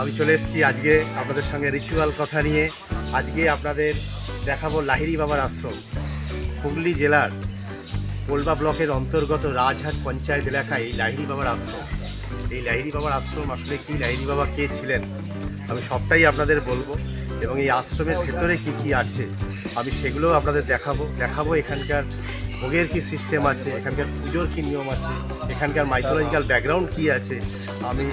আমি চলে এসেছি আজকে আপনাদের সঙ্গে রিচুয়াল কথা নিয়ে। আজকে আপনাদের দেখাবো লাহিড়ি বাবার আশ্রম, হুগলি জেলার কোলবা ব্লকের অন্তর্গত রাজহাট পঞ্চায়েত এলাকায় এই লাহিড়ি বাবার আশ্রম। এই লাহিড়ি বাবার আশ্রম আসলে কি? লাহিরি বাবা কে ছিলেন? আমি সবটাই আপনাদের বলব এবং এই আশ্রমের ভেতরে কি কি আছে, আমি সেগুলোও আপনাদের দেখাবো। দেখাবো এখানকার ভোগের কি সিস্টেম আছে, এখানকার পুজোর কি নিয়ম আছে, এখানকার মাইথোলজিক্যাল ব্যাকগ্রাউন্ড কি আছে, আমি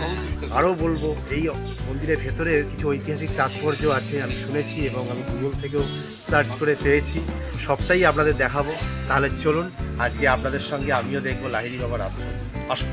আরও বলব, এই মন্দিরের ভেতরে কিছু ঐতিহাসিক তাৎপর্য আছে, আমি শুনেছি এবং আমি গুগল থেকেও সার্চ করে পেয়েছি, সবটাই আপনাদের দেখাবো, তাহলে চলুন, আজকে আপনাদের সঙ্গে আমিও দেখব, লাহিনী বাবার আশ্রম। আসুন।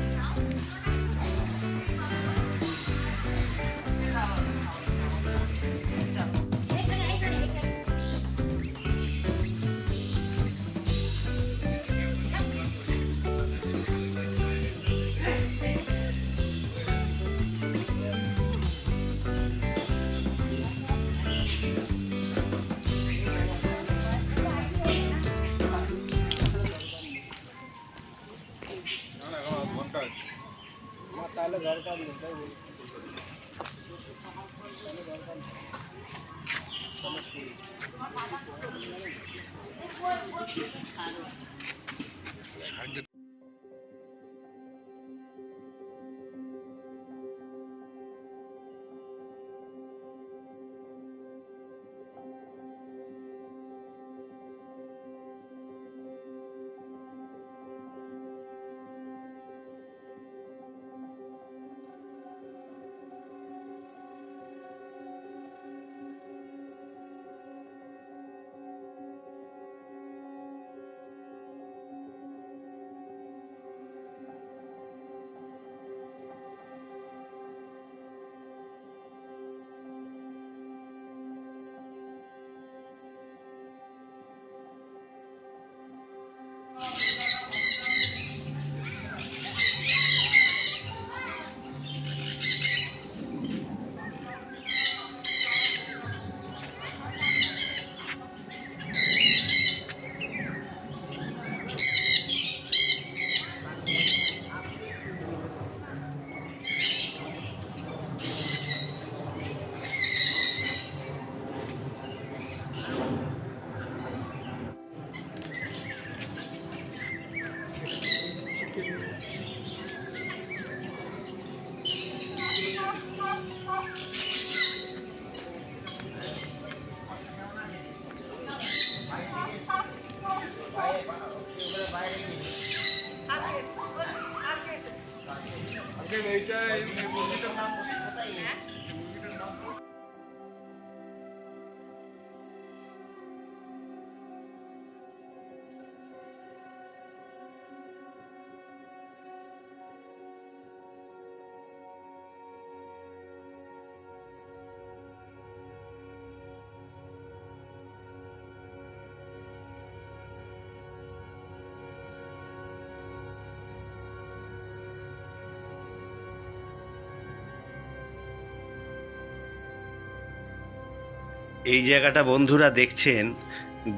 এই জায়গাটা বন্ধুরা দেখছেন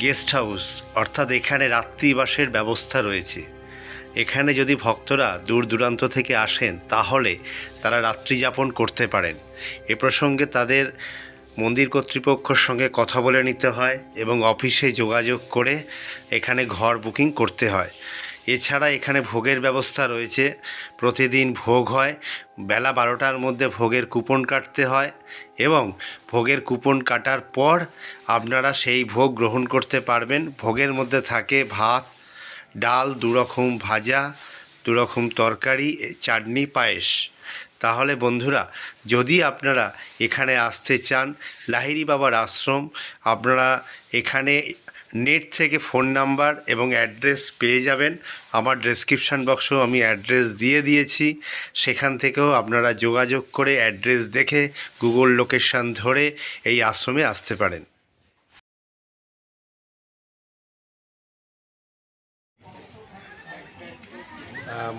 গেস্ট হাউস অর্থাৎ এখানে রাত্রিবাসের ব্যবস্থা রয়েছে। এখানে যদি ভক্তরা দূর দূরান্ত থেকে আসেন, তাহলে তারা রাত্রি যাপন করতে পারেন। এ প্রসঙ্গে তাদের মন্দির কর্তৃপক্ষর সঙ্গে কথা বলে নিতে হয় এবং অফিসে যোগাযোগ করে এখানে ঘর বুকিং করতে হয়। এছাড়া এখানে ভোগের ব্যবস্থা রয়েছে। প্রতিদিন ভোগ হয়, বেলা বারোটার মধ্যে ভোগের কুপন কাটতে হয় এবং ভোগের কুপন কাটার পর আপনারা সেই ভোগ গ্রহণ করতে পারবেন। ভোগের মধ্যে থাকে ভাত, ডাল, দুরকম ভাজা, দুরকম তরকারি, চাটনি, পায়েস। তাহলে বন্ধুরা, যদি আপনারা এখানে আসতে চান, লাহিড়ি বাবার আশ্রম, আপনারা এখানে নেট থেকে ফোন নাম্বার এবং অ্যাড্রেস পেয়ে যাবেন। আমার ডেসক্রিপশান বক্সেও আমি অ্যাড্রেস দিয়ে দিয়েছি। সেখান থেকেও আপনারা যোগাযোগ করে অ্যাড্রেস দেখে গুগল লোকেশান ধরে এই আশ্রমে আসতে পারেন।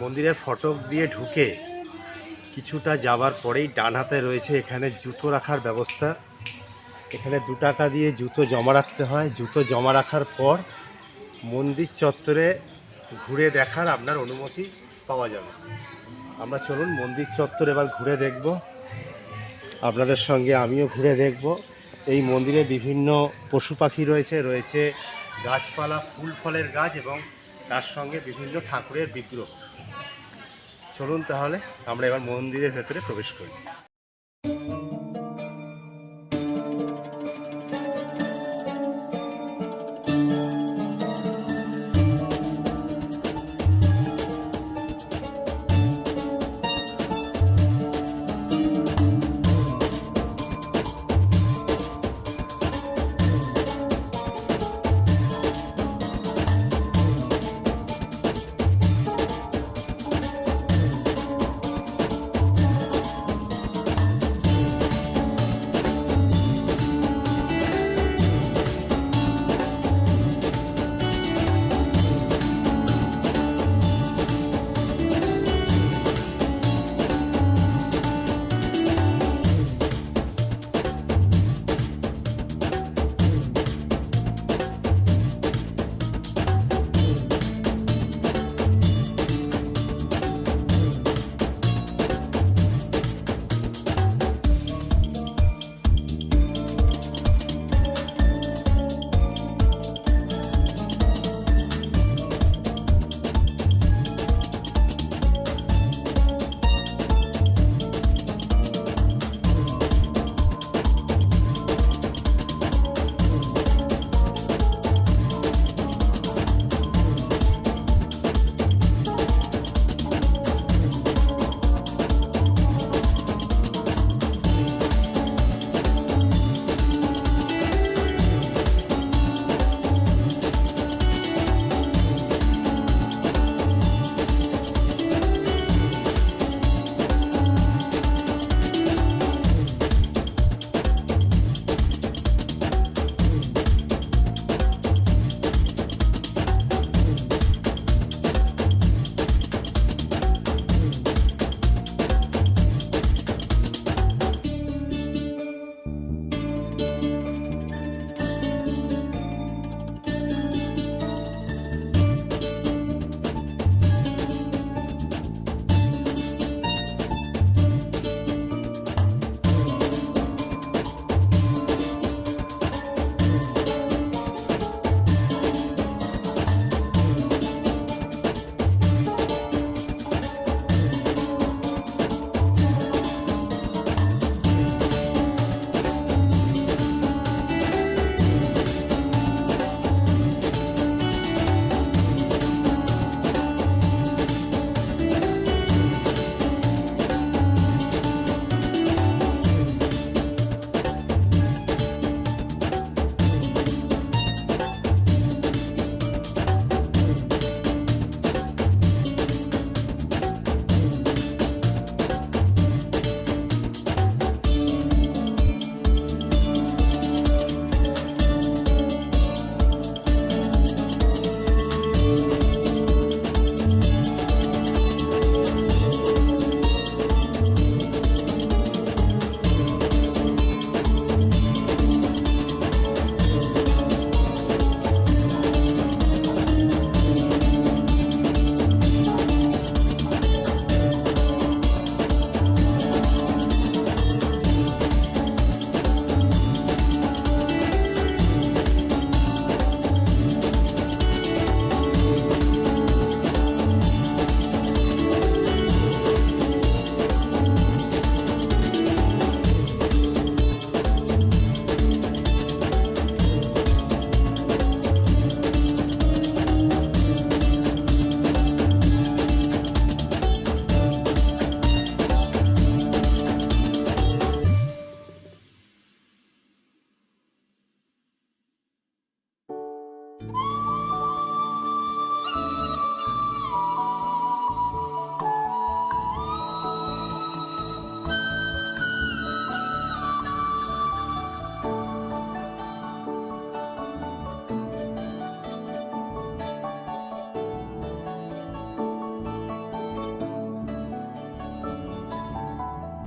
মন্দিরের ফটক দিয়ে ঢুকে কিছুটা যাবার পরেই ডান হাতে রয়েছে এখানে জুতো রাখার ব্যবস্থা। এখানে দু টাকা দিয়ে জুতো জমা রাখতে হয়। জুতো জমা রাখার পর মন্দির চত্বরে ঘুরে দেখার আপনার অনুমতি পাওয়া যাবে। আমরা চলুন মন্দির চত্বর এবার ঘুরে দেখব। আপনাদের সঙ্গে আমিও ঘুরে দেখব। এই মন্দিরে বিভিন্ন পশু পাখি রয়েছে। রয়েছে গাছপালা, ফুল ফলের গাছ এবং তার সঙ্গে বিভিন্ন ঠাকুরের বিগ্রহ। চলুন তাহলে আমরা এবার মন্দিরের ভেতরে প্রবেশ করি।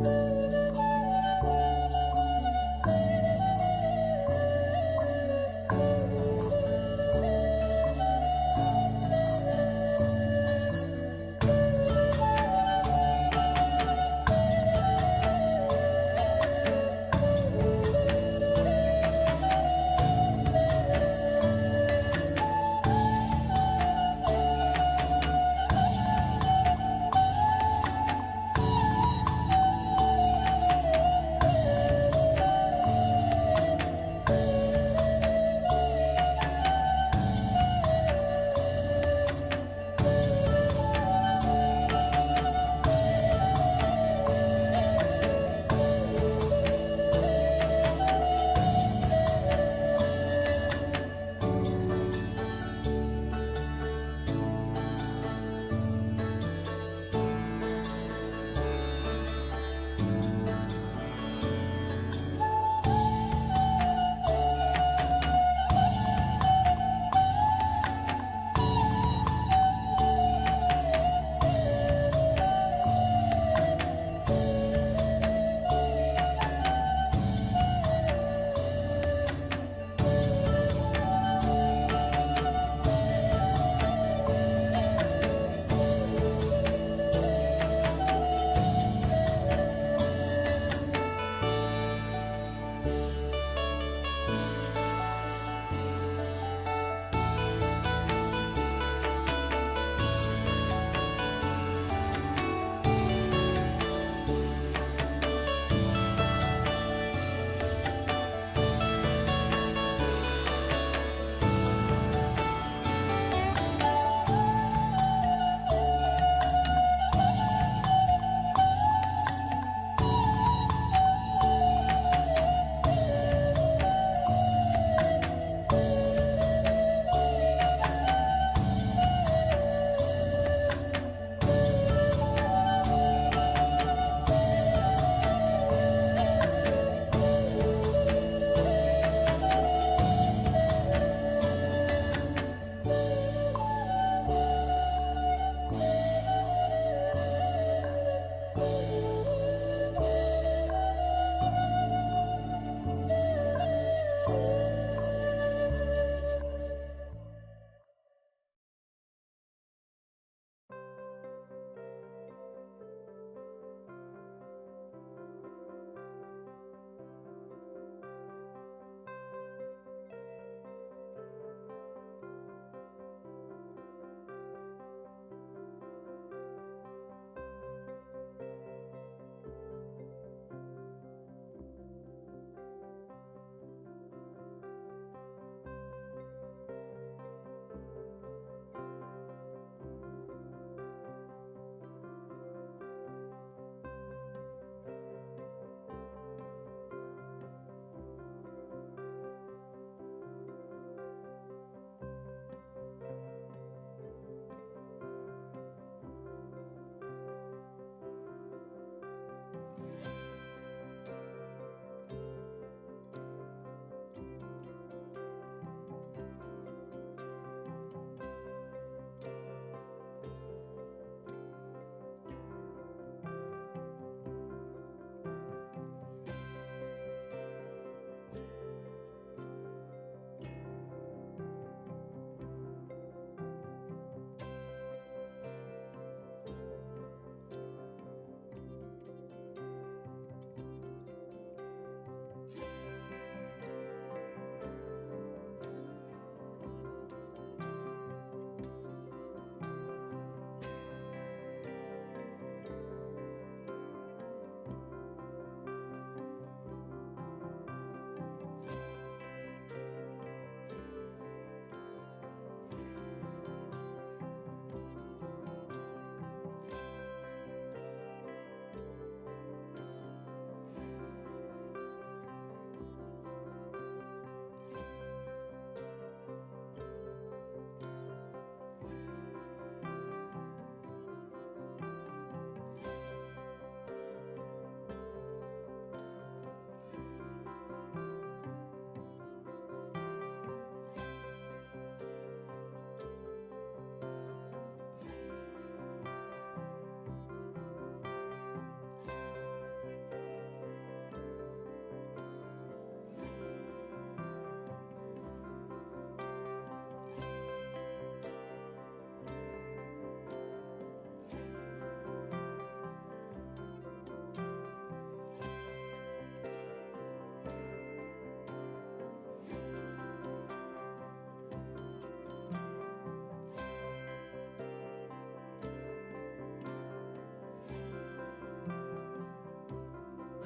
Podcast.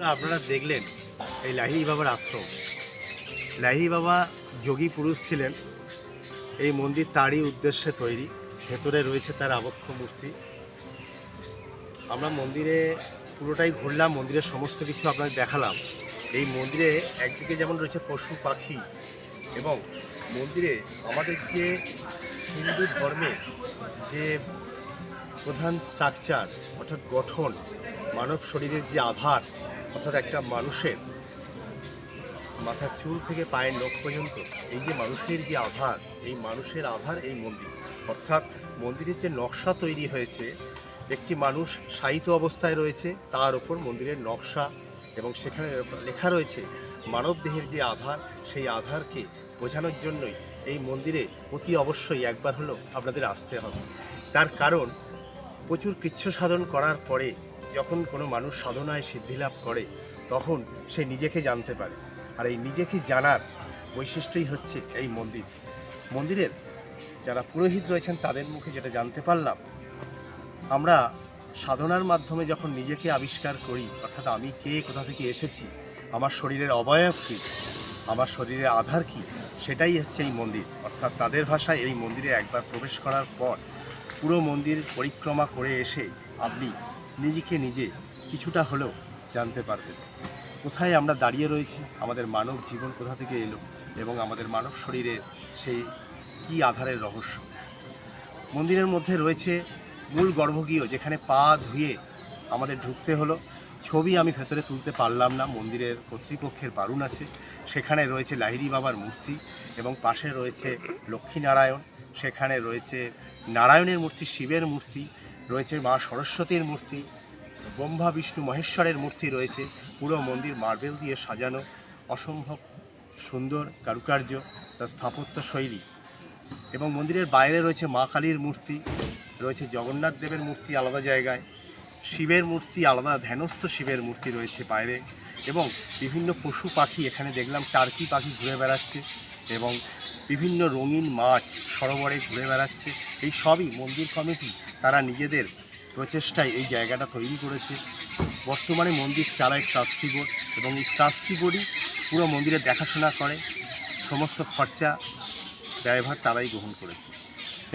আপনারা দেখলেন, এই লাহিড়ি বাবার আশ্রম। লাহিড়ি বাবা যোগী পুরুষ ছিলেন। এই মন্দির তারই উদ্দেশ্যে তৈরি, ভেতরে রয়েছে তার আবক্ষ মূর্তি। আমরা মন্দিরে পুরোটাই ঘুরলাম, মন্দিরের সমস্ত কিছু আপনাদের দেখালাম। এই মন্দিরে একদিকে যেমন রয়েছে পশু, পাখি এবং মন্দিরে আমাদের যে হিন্দু ধর্মের যে প্রধান স্ট্রাকচার অর্থাৎ গঠন, মানব শরীরের যে আধার অর্থাৎ একটা মানুষের মাথার চুল থেকে পায়ের নখ পর্যন্ত এই যে মানুষের যে আধার, এই মানুষের আধার এই মন্দির, অর্থাৎ মন্দিরের যে নকশা তৈরি হয়েছে, একটি মানুষ শায়িত অবস্থায় রয়েছে, তার ওপর মন্দিরের নকশা এবং সেখানে লেখা রয়েছে, মানব দেহের যে আধার, সেই আধারকে বোঝানোর জন্যই এই মন্দিরে অতি অবশ্যই একবার হলেও আপনাদের আসতে হবে। তার কারণ প্রচুর কৃচ্ছ সাধন করার পরে যখন কোনো মানুষ সাধনায় সিদ্ধি লাভ করে, তখন সে নিজেকে জানতে পারে। আর এই নিজেকে জানার বৈশিষ্ট্যই হচ্ছে এই মন্দির। মন্দিরের যারা পুরোহিত রয়েছেন, তাদের মুখে যেটা জানতে পারলাম, আমরা সাধনার মাধ্যমে যখন নিজেকে আবিষ্কার করি, অর্থাৎ আমি কে, কোথা থেকে এসেছি, আমার শরীরের অবয়ব কী, আমার শরীরের আধার কী, সেটাই হচ্ছে এই মন্দির। অর্থাৎ তাদের ভাষায় এই মন্দিরে একবার প্রবেশ করার পর পুরো মন্দির পরিক্রমা করে এসে আপনি নিজেকে নিজে কিছুটা হলেও জানতে পারবেন। কোথায় আমরা দাঁড়িয়ে রয়েছি, আমাদের মানব জীবন কোথা থেকে এলো এবং আমাদের মানব শরীরের সেই কী আধারের রহস্য? মন্দিরের মধ্যে রয়েছে মূল গর্ভগৃহ, যেখানে পা ধুয়ে আমাদের ঢুকতে হলো। ছবি আমি ভেতরে তুলতে পারলাম না, মন্দিরের কর্তৃপক্ষের বারণ আছে। সেখানে রয়েছে লাহিড়ি বাবার মূর্তি এবং পাশে রয়েছে লক্ষ্মীনারায়ণ সেখানে রয়েছে নারায়ণের মূর্তি, শিবের মূর্তি। রয়েছে মা সরস্বতীর মূর্তি, ব্রহ্মা, বিষ্ণু, মহেশ্বরের মূর্তি রয়েছে। পুরো মন্দির মার্বেল দিয়ে সাজানো, অসম্ভব সুন্দর কারুকার্য, তার স্থাপত্য শৈলী। এবং মন্দিরের বাইরে রয়েছে মা কালীর মূর্তি, রয়েছে জগন্নাথ দেবের মূর্তি আলাদা জায়গায়, শিবের মূর্তি আলাদা, ধ্যানস্থ শিবের মূর্তি রয়েছে বাইরে। এবং বিভিন্ন পশু পাখি, এখানে দেখলাম টার্কি পাখি ঘুরে বেড়াচ্ছে এবং বিভিন্ন রঙিন মাছ সরোবরে ঘুরে বেড়াচ্ছে। এই সবই মন্দির কমিটি তারা নিজেদের প্রচেষ্টায় এই জায়গাটা তৈরি করেছে। বর্তমানে মন্দির চালায় ট্রাস্টি বোর্ড এবং এই ট্রাস্টি বোর্ডই পুরো মন্দিরে দেখাশোনা করে, সমস্ত খরচা ড্রাইভার তারাই গ্রহণ করেছে।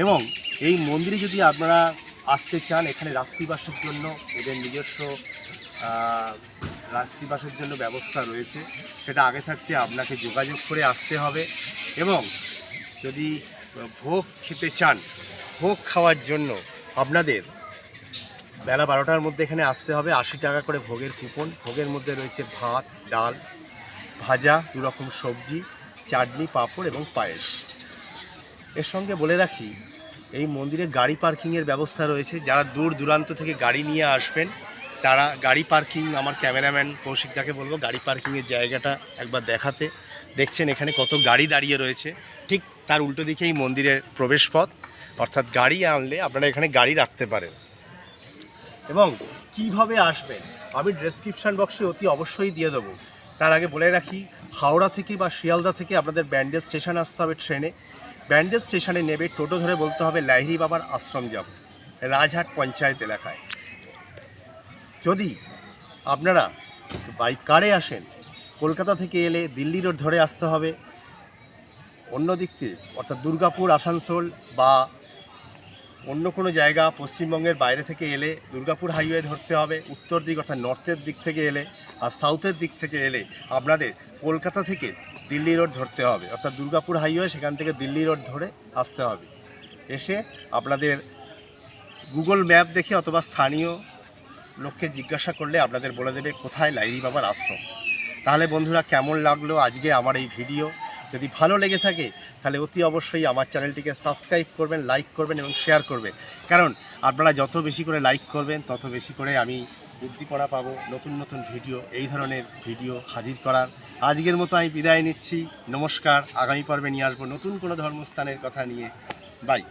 এবং এই মন্দিরে যদি আপনারা আসতে চান, এখানে রাত্রিবাসের জন্য এদের নিজস্ব রাত্রিবাসের জন্য ব্যবস্থা রয়েছে। সেটা আগে থাকতে আপনাকে যোগাযোগ করে আসতে হবে এবং যদি ভোগ খেতে চান, ভোগ খাওয়ার জন্য আপনাদের বেলা বারোটার মধ্যে এখানে আসতে হবে। আশি টাকা করে ভোগের কুপন। ভোগের মধ্যে রয়েছে ভাত, ডাল, ভাজা দু রকম সবজি, চাটনি, পাঁপড় এবং পায়েস। এর সঙ্গে বলে রাখি, এই মন্দিরে গাড়ি পার্কিংয়ের ব্যবস্থা রয়েছে। যারা দূর দূরান্ত থেকে গাড়ি নিয়ে আসবেন, তারা গাড়ি পার্কিং, আমার ক্যামেরাম্যান কৌশিকদাকে বলব, গাড়ি পার্কিংয়ের জায়গাটা একবার দেখাতে। দেখছেন এখানে কত গাড়ি দাঁড়িয়ে রয়েছে। ঠিক তার উল্টো দিকে এই মন্দিরের প্রবেশপথ। অর্থাৎ গাড়ি আনলে আপনারা এখানে গাড়ি রাখতে পারেন। এবং কীভাবে আসবেন, আমি ডেসক্রিপশন বক্সে অতি অবশ্যই দিয়ে দেবো। তার আগে বলে রাখি, হাওড়া থেকে বা শিয়ালদা থেকে আপনাদের ব্যান্ডেল স্টেশন আসতে হবে ট্রেনে। ব্যান্ডেল স্টেশনে নেবে, টোটো ধরে বলতে হবে লাহিড়ি বাবার আশ্রম যাব, রাজহাট পঞ্চায়েত এলাকায়। যদি আপনারা বাইক কারে আসেন, কলকাতা থেকে এলে দিল্লি রোড ধরে আসতে হবে। অন্য দিক থেকে অর্থাৎ দুর্গাপুর, আসানসোল বা অন্য কোনো জায়গা পশ্চিমবঙ্গের বাইরে থেকে এলে দুর্গাপুর হাইওয়ে ধরতে হবে, উত্তর দিক অর্থাৎ নর্থের দিক থেকে এলে আর সাউথের দিক থেকে এলে আপনাদের কলকাতা থেকে দিল্লি রোড ধরতে হবে। অর্থাৎ দুর্গাপুর হাইওয়ে সেখান থেকে দিল্লি রোড ধরে আসতে হবে। এসে আপনাদের গুগল ম্যাপ দেখে অথবা স্থানীয় লোককে জিজ্ঞাসা করলে আপনাদের বলে দেবে কোথায় লাইরি বাবার আশ্রম। তাহলে বন্ধুরা কেমন লাগল আজকে আমার এই ভিডিও? যদি ভালো লেগে থাকে, তাহলে অতি অবশ্যই আমার চ্যানেলটিকে সাবস্ক্রাইব করবেন, লাইক করবেন এবং শেয়ার করবেন। কারণ আপনারা যত বেশি করে লাইক করবেন, তত বেশি করে আমি উদ্দীপনা পাবো, নতুন নতুন ভিডিও, এই ধরনের ভিডিও হাজির করার। আজকের মতো আমি বিদায় নিচ্ছি। নমস্কার। আগামী পর্বে নিয়ে আসব নতুন কোনো ধর্মস্থানের কথা নিয়ে। বাই